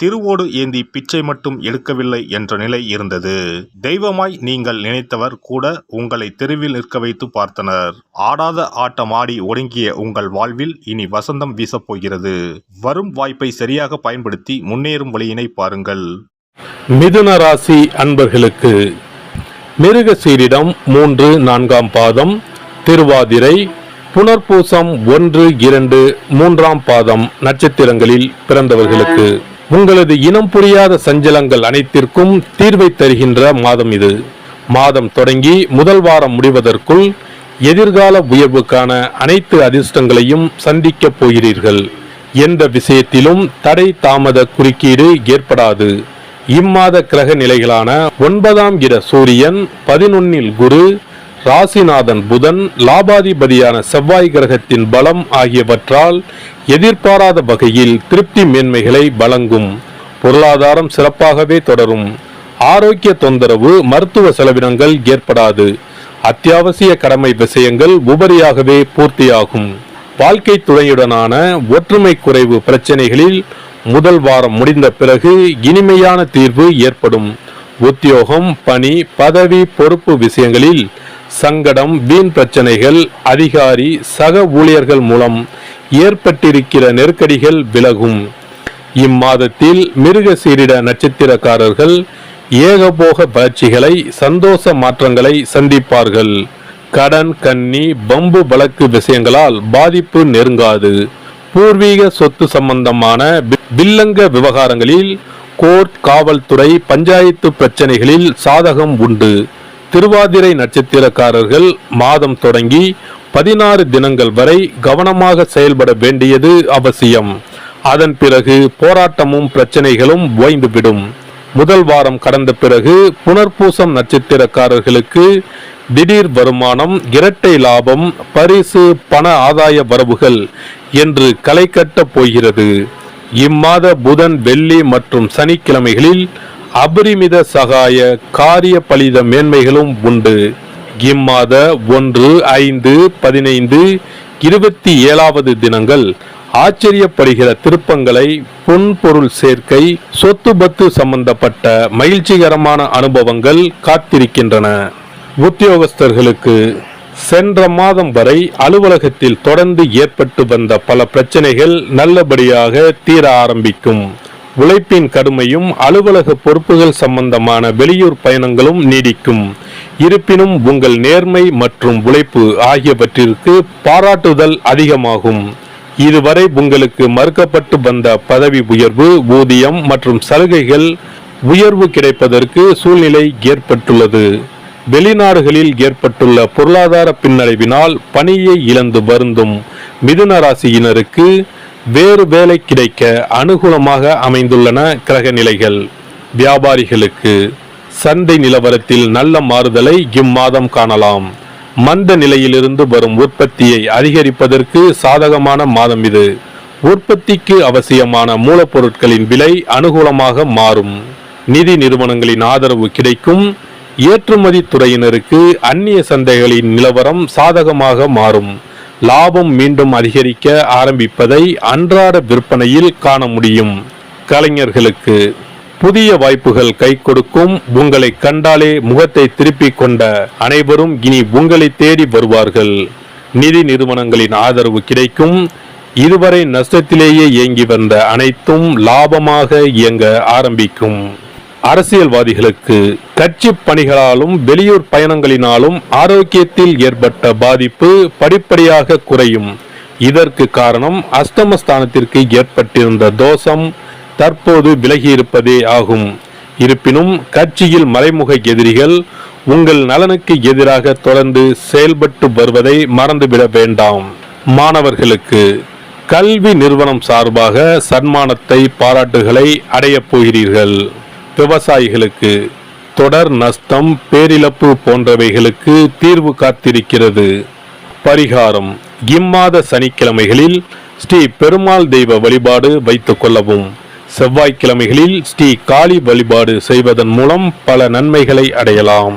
திருவோடு ஏந்தி பிச்சை மட்டும் எடுக்கவில்லை என்ற நிலை இருந்தது. தெய்வமாய் நீங்கள் நினைத்தவர் கூட உங்களை தெருவில் நிற்க வைத்து பார்த்தனர். ஆடாத ஆட்டம் ஆடி ஒடுங்கிய உங்கள் வாழ்வில் இனி வசந்தம் வீசப் போகிறது. வரும் வாய்ப்பை சரியாக பயன்படுத்தி முன்னேறும் வழியினை பாருங்கள். மிதுன ராசி அன்பர்களுக்கு மிருகசீரிடம் மூன்று நான்காம் பாதம் திருவாதிரை புனர்பூசம் ஒன்று இரண்டு மூன்றாம் பாதம் நட்சத்திரங்களில் பிறந்தவர்களுக்கு. உங்களது இனம் புரியாத சஞ்சலங்கள் அனைத்திற்கும் தீர்வை தருகின்ற மாதம் இது. மாதம் தொடங்கி முதல் வாரம் முடிவதற்குள் எதிர்கால உயர்வுக்கான அனைத்து அதிர்ஷ்டங்களையும் சந்திக்கப் போகிறீர்கள். எந்த விஷயத்திலும் தடை தாமத குறுக்கீடு ஏற்படாது. இம்மாத கிரக நிலைகளான ஒன்பதாம் இட சூரியன் பதினொன்னில் குரு ராசிநாதன் புதன் லாபாதிபதியான செவ்வாய் கிரகத்தின் பலம் ஆகியவற்றால் எதிர்பாராத வகையில் திருப்தி மேன்மைகளை வழங்கும். பொருளாதாரம் சிறப்பாகவே தொடரும். ஆரோக்கிய தொந்தரவு மருத்துவ செலவினங்கள் ஏற்படாது. அத்தியாவசிய கடமை விஷயங்கள் உபரியாகவே பூர்த்தியாகும். வாழ்க்கை துணையுடனான ஒற்றுமை குறைவு பிரச்சனைகளில் முதல் வாரம் முடிந்த பிறகு இனிமையான தீர்வு ஏற்படும். உத்தியோகம் பணி பதவி பொறுப்பு விஷயங்களில் சங்கடம் வீண் பிரச்சனைகள் அதிகாரி சக ஊழியர்கள் மூலம் ஏற்பட்டிருக்கிற நெருக்கடிகள் விலகும். இம்மாதத்தில் மிருக சீரிட நட்சத்திரக்காரர்கள் ஏகபோக வளர்ச்சிகளை சந்தோஷ மாற்றங்களை சந்திப்பார்கள். கடன் கன்னி பம்பு வழக்கு விஷயங்களால் பாதிப்பு நெருங்காது. பூர்வீக சொத்து சம்பந்தமான வில்லங்க விவகாரங்களில் கோர்ட் காவல்துறை பஞ்சாயத்து பிரச்சனைகளில் சாதகம் உண்டு. திருவாதிரை நட்சத்திரக்காரர்கள் மாதம் தொடங்கி பதினாறு தினங்கள் வரை கவனமாக செயல்பட வேண்டியது அவசியம். அதன் பிறகு போராட்டமும் பிரச்சனைகளும் ஓய்ந்துவிடும். முதல் வாரம் கடந்த பிறகு புனர்பூசம் நட்சத்திரக்காரர்களுக்கு திடீர் வருமானம் இரட்டை லாபம் பரிசு பண ஆதாய வரவுகள் என்று களை கட்டப் போகிறது. இம்மாத புதன் வெள்ளி மற்றும் சனிக்கிழமைகளில் அபரிமித சகாய காரிய பலித மேன்மைகளும் உண்டு. இம்மாத ஒன்று ஐந்து பதினைந்து இருபத்தி ஏழாவது தினங்கள் ஆச்சரியப்படுகிற திருப்பங்களை பொன்பொருள் சேர்க்கை சொத்து பத்து சம்பந்தப்பட்ட மகிழ்ச்சிகரமான அனுபவங்கள் காத்திருக்கின்றன. உத்தியோகஸ்தர்களுக்கு சென்ற மாதம் வரை அலுவலகத்தில் தொடர்ந்து ஏற்பட்டு வந்த பல பிரச்சனைகள் நல்லபடியாக தீர ஆரம்பிக்கும். உழைப்பின் கடுமையும் அலுவலக பொறுப்புகள் சம்பந்தமான வெளியூர் பயணங்களும் நீடிக்கும். இருப்பினும் உங்கள் நேர்மை மற்றும் உழைப்பு ஆகியவற்றிற்கு பாராட்டுதல் அதிகமாகும். இதுவரை உங்களுக்கு மறுக்கப்பட்டு வந்த பதவி உயர்வு ஊதியம் மற்றும் சலுகைகள் உயர்வு கிடைப்பதற்கு சூழ்நிலை ஏற்பட்டுள்ளது. வெளிநாடுகளில் ஏற்பட்டுள்ள பொருளாதார பின்னடைவினால் பணியை இழந்து வருந்தும் மிதுன ராசியினருக்கு வேறு வேலை கிடைக்க அனுகூலமாக அமைந்துள்ளன கிரக நிலைகள். வியாபாரிகளுக்கு சந்தை நிலவரத்தில் நல்ல மாறுதலை இம்மாதம் காணலாம். மந்த நிலையிலிருந்து வரும் உற்பத்தியை அதிகரிப்பதற்கு சாதகமான மாதம் இது. உற்பத்திக்கு அவசியமான மூலப்பொருட்களின் விலை அனுகூலமாக மாறும். நிதி நிறுவனங்களின் ஆதரவு கிடைக்கும். ஏற்றுமதி துறையினருக்கு அந்நிய சந்தைகளின் நிலவரம் சாதகமாக மாறும். லாபம் மீண்டும் அதிகரிக்க ஆரம்பிப்பதை அன்றாட விற்பனையில் காண முடியும். கலைஞர்களுக்கு புதிய வாய்ப்புகள் கை கொடுக்கும். உங்களை கண்டாலே முகத்தை திருப்பிக் கொண்ட அனைவரும் இனி உங்களை தேடி வருவார்கள். நிதி நிறுவனங்களின் ஆதரவு கிடைக்கும். இதுவரை நஷ்டத்திலேயே இயங்கி வந்த அனைத்தும் லாபமாக இயங்க ஆரம்பிக்கும். அரசியல்வாதிகளுக்கு கட்சி பணிகளாலும் வெளியூர் பயணங்களினாலும் ஆரோக்கியத்தில் ஏற்பட்ட பாதிப்பு படிப்படியாக குறையும். இதற்கு காரணம் அஸ்தமஸ்தானத்திற்கு ஏற்பட்டிருந்த தோஷம் தற்போது விலகியிருப்பதே ஆகும். இருப்பினும் கட்சியில் மறைமுக எதிரிகள் உங்கள் நலனுக்கு எதிராக தொடர்ந்து செயல்பட்டு வருவதை மறந்துவிட வேண்டாம். மாணவர்களுக்கு கல்வி நிறுவனம் சார்பாக சன்மானத்தை பாராட்டுகளை அடையப் போகிறீர்கள். விவசாயிகளுக்கு தொடர் நஷ்டம் பேரிழப்பு போன்றவைகளுக்கு தீர்வு காத்திருக்கிறது. பரிகாரம். இம்மாத சனிக்கிழமைகளில் ஸ்ரீ பெருமாள் தெய்வ வழிபாடு வைத்துக் கொள்ளவும். செவ்வாய்க்கிழமைகளில் ஸ்ரீ காளி வழிபாடு செய்வதன் மூலம் பல நன்மைகளை அடையலாம்.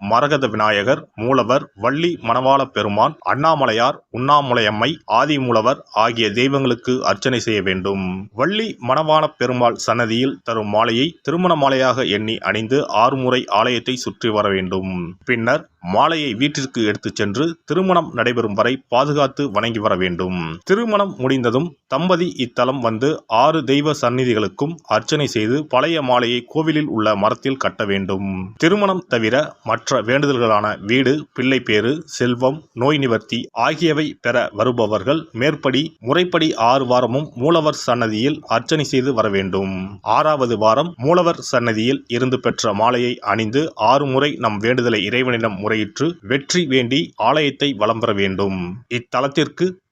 மரகத விநாயகர் மூலவர் வள்ளி மணவாள பெருமான் அண்ணாமலையார் உண்ணாமலையம்மை ஆதிமூலவர் ஆகிய தெய்வங்களுக்கு அர்ச்சனை செய்ய வேண்டும். வள்ளி மணவாள பெருமாள் சன்னதியில் தரும் மாலையை திருமண மாலையாக எண்ணி அணிந்து ஆறு முறை ஆலயத்தை சுற்றி வர வேண்டும். பின்னர் மாலையை வீட்டிற்கு எடுத்துச் சென்று திருமணம் நடைபெறும் வரை பாதுகாத்து வணங்கி வர வேண்டும். திருமணம் முடிந்ததும் தம்பதி இத்தலம் வந்து ஆறு தெய்வ சந்நிதிகளுக்கும் அர்ச்சனை செய்து பழைய மாலையை கோவிலில் உள்ள மரத்தில் கட்ட வேண்டும். திருமணம் தவிர மற்ற மற்ற வேண்டுதல்களான வீடு பிள்ளை பேறு செல்வம் நோய் நிவர்த்தி ஆகியவை பெற வருபவர்கள் மேற்படி முறைப்படி ஆறு வாரமும் மூலவர் சன்னதியில் அர்ச்சனை செய்து வர வேண்டும். ஆறாவது வாரம் மூலவர் சன்னதியில் இருந்து பெற்ற மாலையை அணிந்து ஆறு முறை நம் வேண்டுதலை இறைவனிடம் முறையிட்டு வெற்றி வேண்டி ஆலயத்தை வலம் பெற வேண்டும். இத்தலத்திற்கு